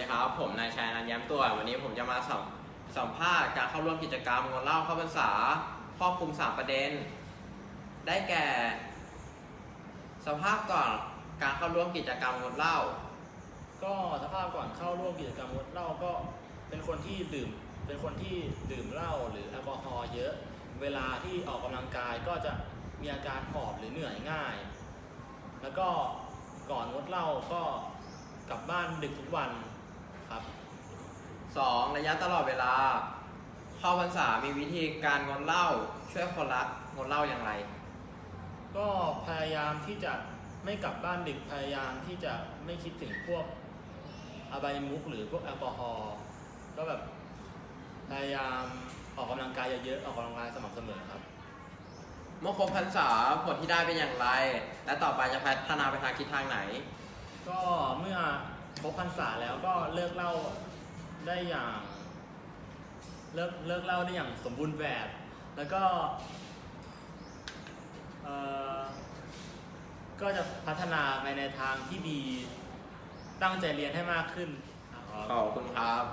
ดีครับ ผมนายชัยนันย้มตัว วันนี้ผมจะมาสัมสัมภาษณ์การเข้าร่วมกิจกรรมงดเหล่าเข้าพรรษาครอบคลุม 3 ประเด็น ได้แก่ สภาพก่อนการเข้าร่วมกิจกรรมงดเหล้าก็สภาพก่อนเข้าร่วมกิจกรรมงดเหล้าก็เป็นคนที่ดื่ม เป็นคนที่ดื่มเหล้าหรือแอลกอฮอล์เยอะ เวลาที่ออกกำลังกายก็จะมีอาการหอบหรือเหนื่อยง่าย แล้วก็ก่อนงดเหล้าก็กลับบ้านดึกทุกวัน ครับ 2. ระยะตลอดเวลา เข้าพรรษามีวิธีการงดเหล้าช่วยคนรักงดเหล้าอย่างไร ก็พยายามที่จะไม่กลับบ้านดึกพยายามที่จะไม่คิดถึงพวกอบายมุกหรือพวกแอลกอฮอล์ก็แบบพยายามออกกำลังกายเยอะๆออกกำลังกายสม่ำเสมอครับเมื่อครบพรรษาผลที่ได้เป็นอย่างไร และต่อไปจะพัฒนาไปทางทิศทางไหนก็เมื่อคร บพรรษาแล้วก็เลิกเล่าได้อย่าง เลิกเลิกเล่าได้อย่างสมบูรณ์แบบ แล้วก็เอ่อก็จะพัฒนาไปในทางที่ดีตั้งใจเรียนให้มากขึ้นครับ ขอบคุณครับ